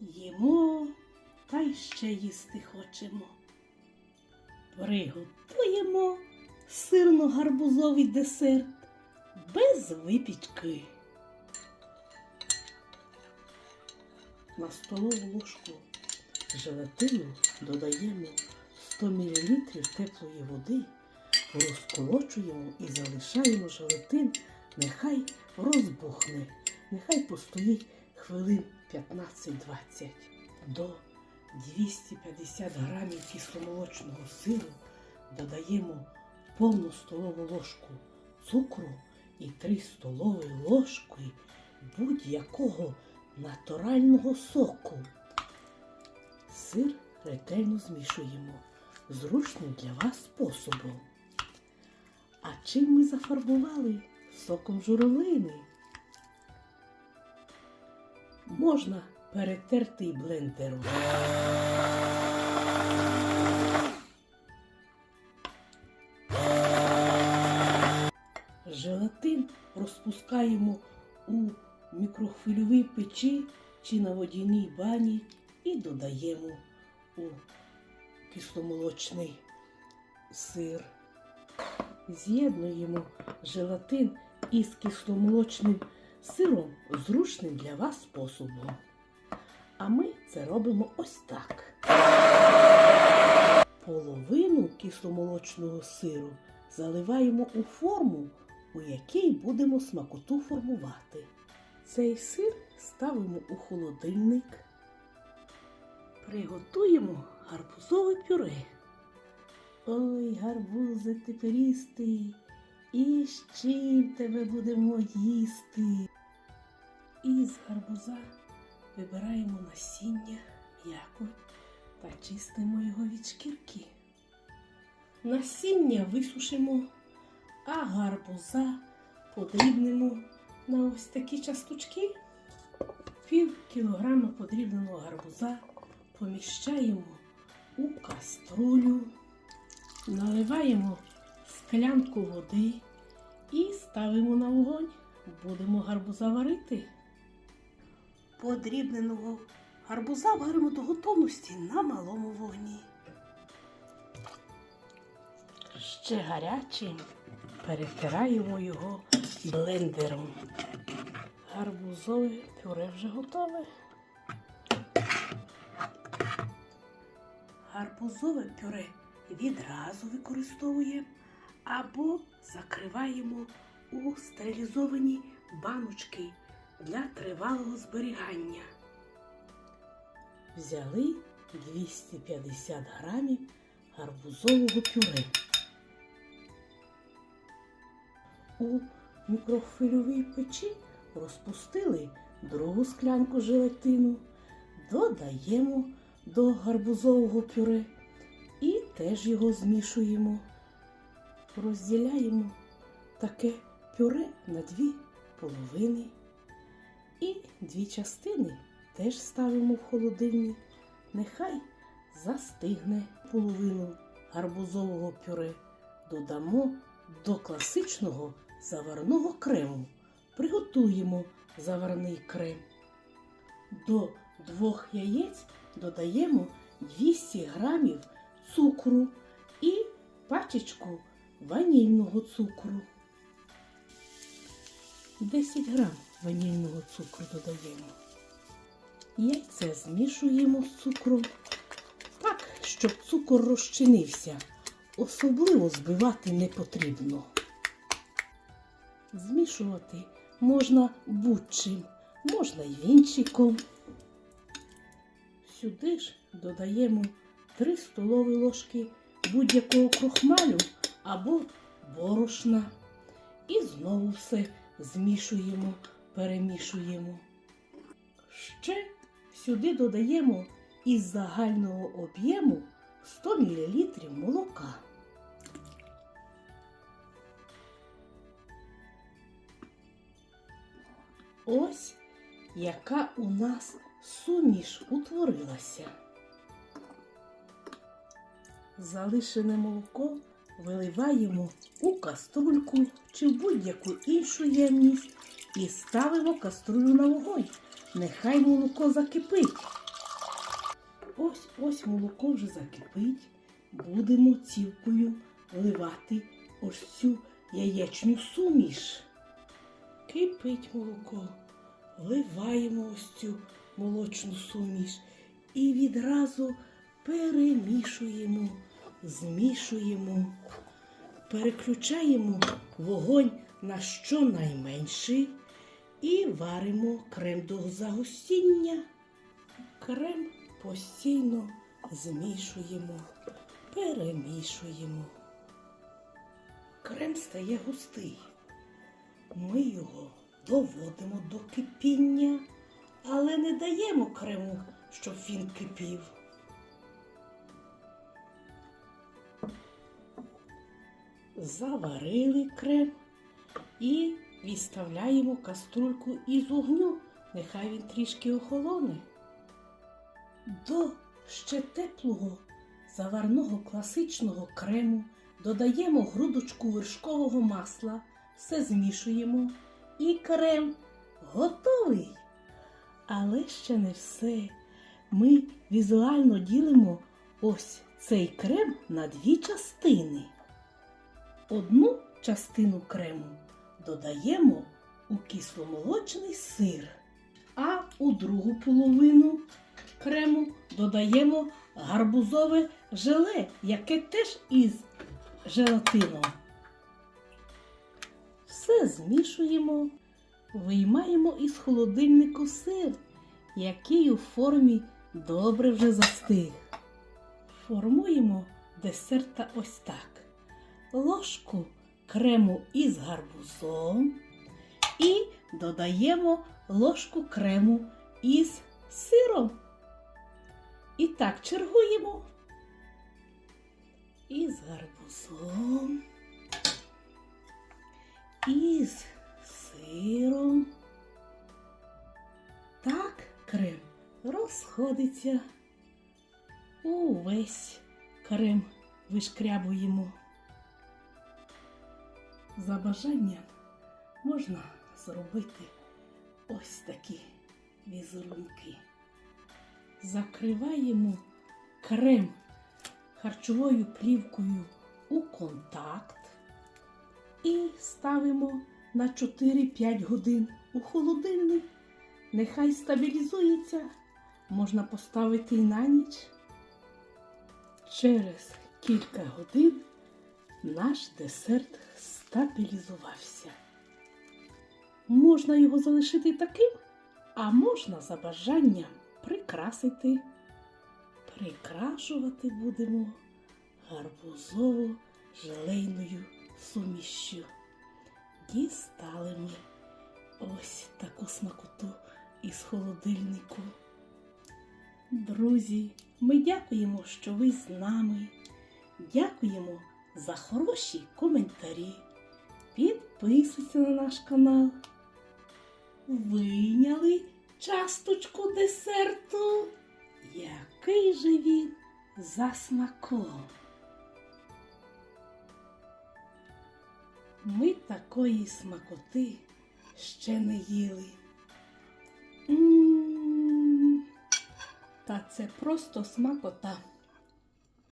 Їмо та й ще їсти хочемо. Приготуємо сирно-гарбузовий десерт без випічки. На столову ложку желатину додаємо 100 мл теплої води, розколочуємо і залишаємо желатин, нехай розбухне, нехай постоїть хвилин 15-20. До 250 грамів кисломолочного сиру додаємо повну столову ложку цукру і 3 столові ложки будь-якого натурального соку. Сир ретельно змішуємо зручним для вас способом. А чим ми зафарбували соком журавлини? Можна перетертий блендером. Желатин розпускаємо у мікрохвильовій печі чи на водяній бані і додаємо у кисломолочний сир. З'єднуємо желатин із кисломолочним сиром зручним для вас способом. А ми це робимо ось так. Половину кисломолочного сиру заливаємо у форму, у якій будемо смакоту формувати. Цей сир ставимо у холодильник. Приготуємо гарбузове пюре. Ой, гарбузи теперістий, і з чим тебе будемо їсти. Із гарбуза вибираємо насіння, м'якоть та чистимо його від шкірки. Насіння висушимо, а гарбуза подрібнемо на ось такі часточки. Пів кілограма подрібненого гарбуза поміщаємо у каструлю, наливаємо склянку води і ставимо на вогонь. Будемо гарбуза варити. Подрібненого гарбуза варимо до готовності на малому вогні. Ще гарячим перетираємо його блендером. Гарбузове пюре вже готове. Гарбузове пюре відразу використовуємо або закриваємо у стерилізовані баночки для тривалого зберігання. Взяли 250 грамів гарбузового пюре. У мікрохвильовій печі розпустили другу склянку желатину, додаємо до гарбузового пюре і теж його змішуємо. Розділяємо таке пюре на дві половини. І дві частини теж ставимо в холодильник. Нехай застигне половину гарбузового пюре. Додамо до класичного заварного крему. Приготуємо заварний крем. До двох яєць додаємо 200 грамів цукру і пачечку ванільного цукру. 10 грам ванільного цукру додаємо. Яйце змішуємо з цукром так, щоб цукор розчинився. Особливо збивати не потрібно. Змішувати можна будь-чим, можна й вінчиком. Сюди ж додаємо 3 столові ложки будь-якого крохмалю або борошна. І знову все змішуємо, перемішуємо. Ще сюди додаємо із загального об'єму 100 мл молока. Ось яка у нас суміш утворилася. Залишене молоко виливаємо у каструльку чи в будь-яку іншу ємність і ставимо каструлю на вогонь. Нехай молоко закипить ось ось молоко вже закипить, будемо цівкою вливати ось цю яєчню суміш. Кипить молоко, вливаємо ось цю молочну суміш і відразу перемішуємо, змішуємо, переключаємо вогонь на щонайменший і варимо крем до загустіння. Крем постійно змішуємо, перемішуємо. Крем стає густий. Ми його доводимо до кипіння, але не даємо крему, щоб він кипів. Заварили крем і відставляємо каструльку із огню. Нехай він трішки охолоне. До ще теплого заварного класичного крему додаємо грудочку вершкового масла, все змішуємо і крем готовий. Але ще не все. Ми візуально ділимо ось цей крем на дві частини. Одну частину крему додаємо у кисломолочний сир, а у другу половину крему додаємо гарбузове желе, яке теж із желатином. Все змішуємо, виймаємо із холодильнику сир, який у формі добре вже застиг. Формуємо десерта ось так. Ложку крему із гарбузом і додаємо ложку крему із сиром. І так чергуємо. Із гарбузом, із сиром. Так крем розходиться. Увесь крем вишкрябуємо. За бажанням можна зробити ось такі візерунки. Закриваємо крем харчовою плівкою у контакт і ставимо на 4-5 годин у холодильник. Нехай стабілізується, можна поставити і на ніч. Через кілька годин наш десерт стабілізувався. Можна його залишити таким, а можна за бажанням прикрасити. Прикрашувати будемо гарбузово-желейною сумішшю. Дістали ми ось таку смакоту із холодильнику. Друзі, ми дякуємо, що ви з нами. Дякуємо за хороші коментарі. Підписуйтесь на наш канал. Вийняли часточку десерту. Який же він за смаком. Ми такої смакоти ще не їли. М, Та це просто смакота.